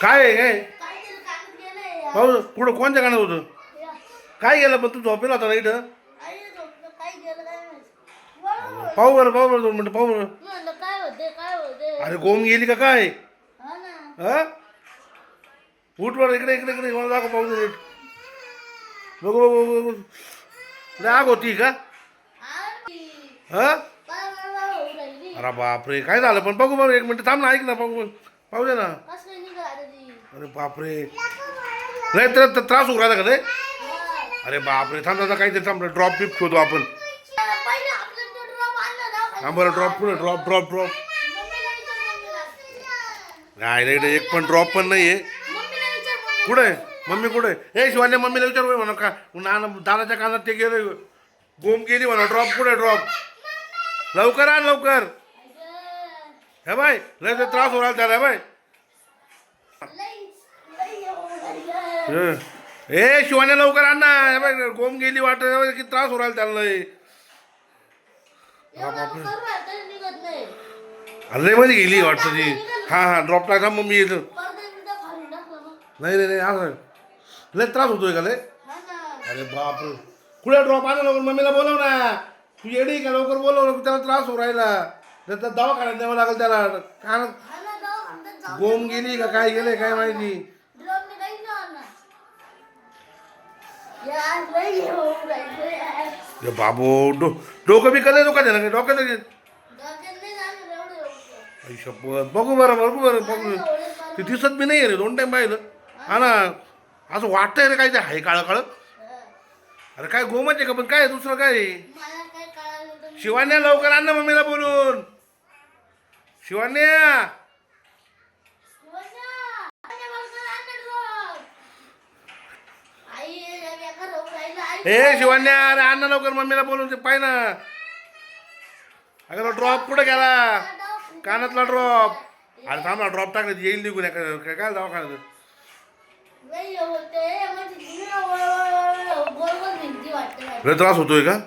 काय आहे काय. पाहू कुठं कोणत्या गाणं होतं. काय गेलं पण तू झोपेला होता ना इथं. पाहू बरं पाहू बरं दोन मिनटं पाहू बरं. अरे गोम गेली का काय? हा ना. हा? उठ बरं इकडे इकडे इकडे मला दाखव पाहू नीट. बघू बघू बघू लय आग होती का? हा. अरे बापरे काय झालं? पण बघू बरं एक मिनिट थांब ना ऐक ना पाहू पाहू दे ना कसं काय निघालं आता ती? अरे बापरे. नाही तर तर त्रास होऊ राहिला का रे अरे बापरे थांब दादा काहीतरी थांब ड्रॉप बिप शोधू आपण. हा बरं ड्रॉप पुढे ड्रॉप ड्रॉप ड्रॉप नाही रे इकडे एक पण ड्रॉप पण नाही आहे कुठे? मम्मी कुठे? हे शिवाने मम्मीला विचार म्हणा का? नाना दादाच्या कानात ते गेले गोम गेली म्हणा. ड्रॉप कुठे ड्रॉप लवकर आण लवकर. हे बाय लय त्रास होणार त्याला बाय लई- लई होऊ राहिलं. हे. ए शिवाने लवकर आण ना. हे बाय गोम गेली वाटत हे बाय, किती त्रास निघत नाही. अरे मध्ये गेली वाटतं ती. हा हा ड्रॉप टाका मम्मी येतं पडदा बिडदा फाडून टाकला मग. नाही नाही नाही असं लय त्रास होतोय का लय? हा ना. अरे बापरे. कुठे ड्रॉप आणा लवकर? मम्मीला बोलव ना. तू येडी का? लवकर बोलव लवकर त्याला त्रास होऊ राहिला. त्याचा दवाखान्यात न्यावं लागेल त्याला. हा जाऊ. गोम गेली का काय गेले काय माहिती. बाबो डो डोकं बी कधी डोकं देणार डोकं नाही डोक्यात शपथ बघू बरं बघू बरं बघू ते दिसत बी नाही रे दोन टाईम पाहिलं. हा ना असं वाटतंय रे काय ते हाय काळं काळं. अरे काय गोमच आहे का पण काय दुसरं काय शिवान्या लवकर आण ना मम्मीला बोलून. शिवान्या शिवण्या, शिवण्या लवकर आण ना drop. आई, लय बेकार होऊ राहिलं. आई, हे शिवान्या अरे ना लवकर मम्मीला बोलून ते पाय ना. अगं ड्रॉप कुठं गेला? कानातला ड्रॉप अरे थांब ना ड्रॉप टाकण्यात येईल निघून. काय काय दवाखान्यात. म्हणजे. लय त्रास होतोय का.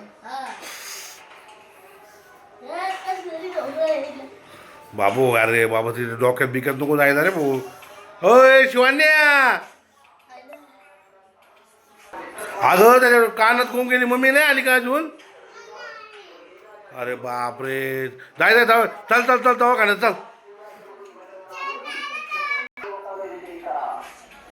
बाबू अरे बाबा तिथे डोक्यात बिक्यात नको जायला रे भाऊ. होय शिवान्या! अगं त्याच्या कानात कोण गेली. मम्मी नाही आली का अजून? अरे बापरे. जाय जाय जाऊ. चल चल चल दवाखान्यात चल.